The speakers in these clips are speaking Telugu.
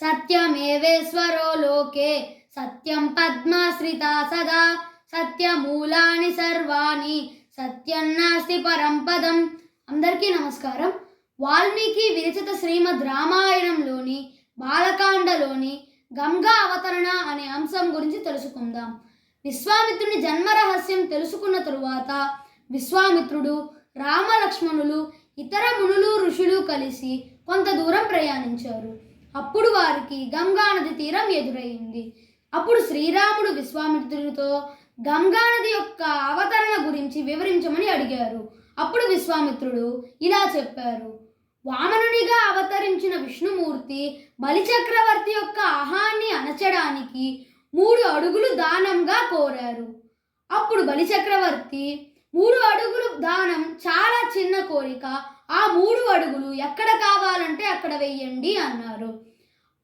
సత్యమేవేశ్వరో లోకే. సత్యం పద్మాశ్రిత సదా. సత్యమూలాని సర్వాణి. సత్యం నాస్తి అందరికీ నమస్కారం. వాల్మీకి విరచిత శ్రీమద్ రామాయణంలోని బాలకాండలోని గంగా అవతరణ అనే అంశం గురించి తెలుసుకుందాం. విశ్వామిత్రుని జన్మ రహస్యం తెలుసుకున్న తరువాత విశ్వామిత్రుడు రామలక్ష్మణులు ఇతర మునులు ఋషులు కలిసి కొంత దూరం ప్రయాణించారు. అప్పుడు వారికి గంగా నది తీరం ఎదురైంది. అప్పుడు శ్రీరాముడు విశ్వామిత్రుడితో గంగా నది యొక్క అవతరణ గురించి వివరించమని అడిగారు. అప్పుడు విశ్వామిత్రుడు ఇలా చెప్పారు. వామనునిగా అవతరించిన విష్ణుమూర్తి బలిచక్రవర్తి యొక్క ఆహాన్ని అణచడానికి మూడు అడుగులు దానంగా కోరారు. అప్పుడు బలిచక్రవర్తి మూడు అడుగులు దానం చాలా చిన్న కోరిక. ఆ మూడు అడుగులు ఎక్కడ కావాలంటే అక్కడ వెయ్యండి అన్నారు.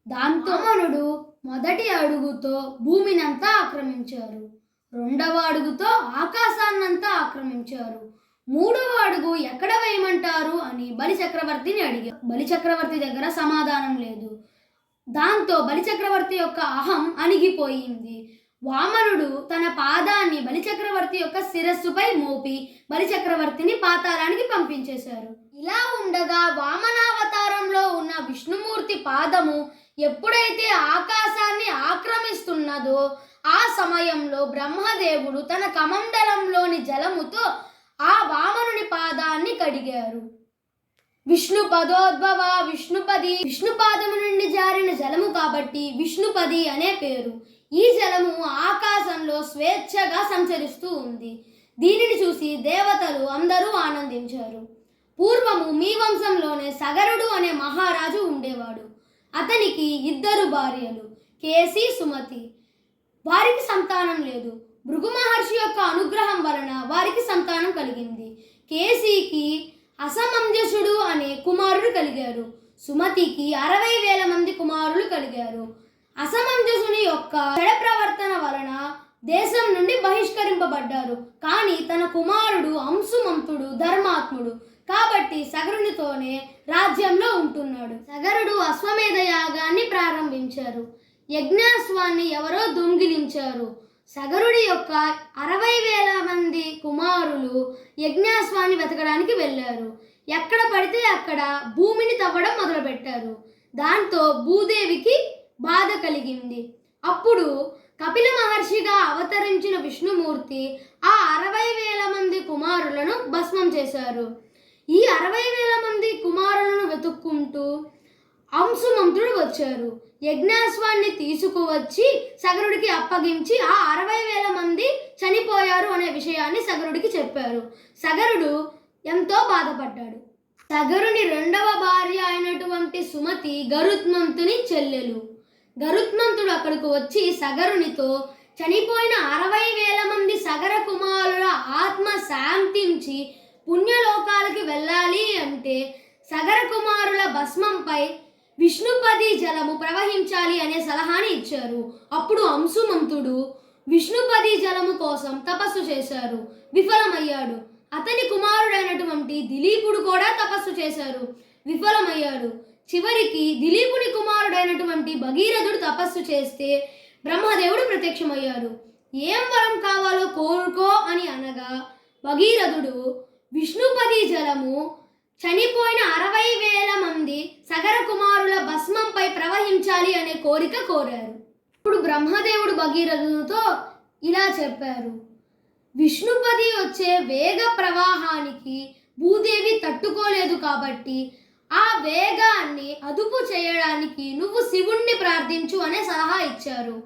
దాంతో మనుడు మొదటి అడుగుతో భూమినంతా ఆక్రమించారు. రెండవ అడుగుతో ఆకాశాన్నంతా ఆక్రమించారు. మూడవ అడుగు ఎక్కడ వేయమంటారు అని బలి చక్రవర్తిని అడిగారు. బలి చక్రవర్తి దగ్గర సమాధానం లేదు. దాంతో బలిచక్రవర్తి యొక్క అహం అణిగిపోయింది. వామనుడు తన పాదాన్ని బలిచక్రవర్తి యొక్క శిరస్సుపై మోపి బలిచక్రవర్తిని పాతాళానికి పంపించేశారు. ఇలా ఉండగా వామనావతారంలో ఉన్న విష్ణుమూర్తి పాదము ఎప్పుడైతే ఆకాశాన్ని ఆక్రమిస్తున్నదో ఆ సమయంలో బ్రహ్మదేవుడు తన కమండలంలోని జలముతో ఆ వామనుని పాదాన్ని కడిగారు. విష్ణు పదోద్భవ విష్ణుపది విష్ణుపాదము నుండి జారిన జలము కాబట్టి విష్ణుపది అనే పేరు. ఈ జలము ఆకాశంలో స్వేచ్ఛగా సంచరిస్తూ ఉంది. దీనిని చూసి దేవతలు అందరూ ఆనందించారు. పూర్వము మీ వంశంలోనే సగరుడు అనే మహారాజు ఉండేవాడు. అతనికి ఇద్దరు భార్యలు కేసి సుమతి. వారికి సంతానం లేదు. భృగు మహర్షి యొక్క అనుగ్రహం వలన వారికి సంతానం కలిగింది. కేసీకి అసమంజసుడు అనే కుమారుడు కలిగారు సుమతికి అరవై వేల మంది కుమారు అసమంజసుని యొక్క చెడ ప్రవర్తన వలన దేశం నుండి బహిష్కరింపబడ్డారు. కానీ తన కుమారుడు అంశుమంతుడు ధర్మాత్ముడు కాబట్టి సగరునితోనే రాజ్యంలో ఉంటున్నాడు. సగరుడు అశ్వమేధ యాగాన్ని ప్రారంభించారు. యజ్ఞాశ్వాన్ని ఎవరో దొంగిలించారు. సగరుడి యొక్క అరవై వేల మంది కుమారులు యజ్ఞాశ్వాన్ని వెతకడానికి వెళ్ళారు. ఎక్కడ పడితే అక్కడ భూమిని తవ్వడం మొదలుపెట్టారు. దాంతో భూదేవికి బాధ కలిగింది. అప్పుడు కపిల మహర్షిగా అవతరించిన విష్ణుమూర్తి ఆ అరవై వేల మంది కుమారులను భస్మం చేశారు. ఈ అరవై వేల మంది కుమారులను వెతుక్కుంటూ అంశుమంతుడు వచ్చారు. యజ్ఞాశ్వాన్ని తీసుకువచ్చి సగరుడికి అప్పగించి ఆ అరవై వేల మంది చనిపోయారు అనే విషయాన్ని సగరుడికి చెప్పారు. సగరుడు ఎంతో బాధపడ్డాడు. సగరుని రెండవ భార్య అయినటువంటి సుమతి గరుత్మంతుని చెల్లెలు. గరుత్మంతుడు అక్కడికి వచ్చి సగరునితో చనిపోయిన అరవై వేల మంది సగర కుమారుల ఆత్మ శాంతించి పుణ్యలోకాలకి వెళ్ళాలి అంటే సగర కుమారుల భస్మంపై విష్ణుపది జలము ప్రవహించాలి అనే సలహాని ఇచ్చారు. అప్పుడు అంశుమంతుడు విష్ణుపది జలము కోసం తపస్సు చేశారు. విఫలమయ్యాడు. అతని కుమారుడైనటువంటి దిలీపుడు కూడా తపస్సు చేశారు. విఫలమయ్యాడు. చివరికి దిలీపుని కుమారుడైనటువంటి భగీరథుడు తపస్సు చేస్తే బ్రహ్మదేవుడు ప్రత్యక్షమయ్యాడు. ఏం వరం కావాలో కోరుకో అని అనగా భగీరథుడు విష్ణుపది జలము చనిపోయిన అరవై వేల మంది సగర కుమారుల భస్మంపై ప్రవహించాలి అనే కోరిక కోరారు. ఇప్పుడు బ్రహ్మదేవుడు భగీరథునితో ఇలా చెప్పారు. విష్ణుపది వచ్చే వేగ ప్రవాహానికి భూదేవి తట్టుకోలేదు కాబట్టి ఆ వేగాన్ని అదుపు చేయడానికి నువ్వు శివుణ్ణి ప్రార్థించు అనే సలహా ఇచ్చారు.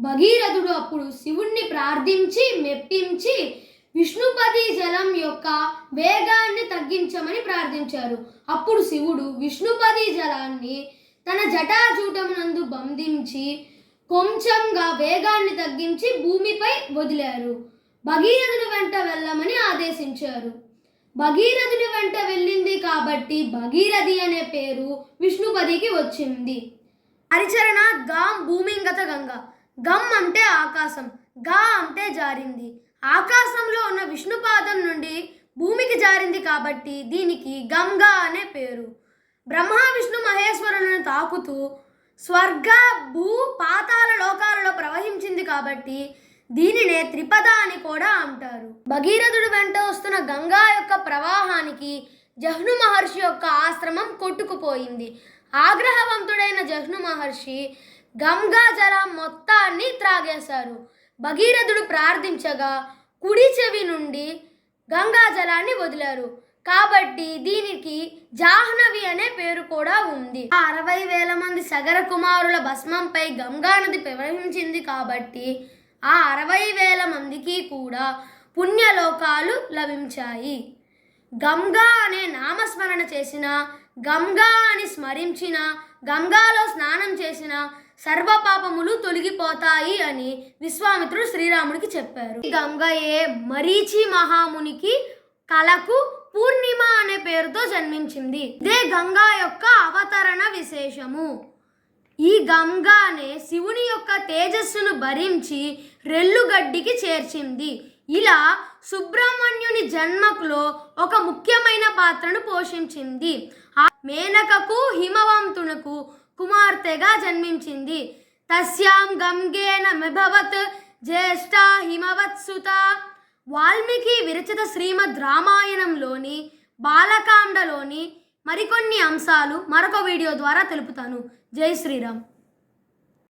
భగీరథుడు అప్పుడు శివుణ్ణి ప్రార్థించి మెప్పించి విష్ణుపతి జలం యొక్క వేగాన్ని తగ్గించమని ప్రార్థించారు. అప్పుడు శివుడు విష్ణుపతి జలాన్ని తన జటాజూటమునందు బంధించి కొంచెంగా వేగాన్ని తగ్గించి భూమిపై వదిలారు. భగీరథుని వెంట వెళ్ళమని ఆదేశించారు. భగీరథుని వెంట వెళ్ళింది కాబట్టి భగీరథి అనే పేరు విష్ణుపదికి వచ్చింది. హరిచరణ గాం భూమింగత గంగ. గమ్ అంటే ఆకాశం గా అంటే జారింది. ఆకాశంలో ఉన్న విష్ణుపాదం నుండి భూమికి జారింది కాబట్టి దీనికి గంగా అనే పేరు. బ్రహ్మ విష్ణు మహేశ్వరులను తాకుతూ స్వర్గ భూ పాతాల లోకాలలో ప్రవహించింది కాబట్టి దీనినే త్రిపద అని కూడా అంటారు. భగీరథుడు వెంట వస్తున్న గంగా యొక్క ప్రవాహానికి జహ్ను మహర్షి యొక్క ఆశ్రమం కొట్టుకుపోయింది. ఆగ్రహవంతుడైన జహ్ను మహర్షి గంగా జలం మొత్తాన్ని త్రాగేశారు. భగీరథుడు ప్రార్థించగా కుడి చెవి నుండి గంగా జలాన్ని వదిలారు. కాబట్టి దీనికి జాహ్నవి అనే పేరు కూడా ఉంది. ఆ అరవై వేల మంది సగర కుమారుల భస్మంపై గంగా నది ప్రవహించింది కాబట్టి ఆ అరవై వేల మందికి కూడా పుణ్యలోకాలు లభించాయి. గంగా అనే నామస్మరణ చేసిన గంగా అని స్మరించిన గంగాలో స్నానం చేసిన సర్వ పాపములు తొలగిపోతాయి అని విశ్వామిత్రుడు శ్రీరాముడికి చెప్పారు. ఈ గంగయే మరీచి మహామునికి కలకు పూర్ణిమ అనే పేరుతో జన్మించింది. ఇదే గంగా యొక్క అవతరణ విశేషము. ఈ గంగానే శివుని యొక్క తేజస్సును భరించి రెల్లుగడ్డికి చేర్చింది. ఇలా సుబ్రహ్మణ్యుని జన్మకులో ఒక ముఖ్యమైన పాత్రను పోషించింది. ఆ మేనకకు హిమవంతునకు కుమార్తెగా జన్మించింది. తస్యాం గంగేన మిభవత్ జ్యేష్ఠ హిమవత్సుత. వాల్మీకి విరచిత శ్రీమద్ రామాయణంలోని బాలకాండలోని మరికొన్ని అంశాలు మరొక వీడియో ద్వారా తెలుపుతాను. జై శ్రీరామ్.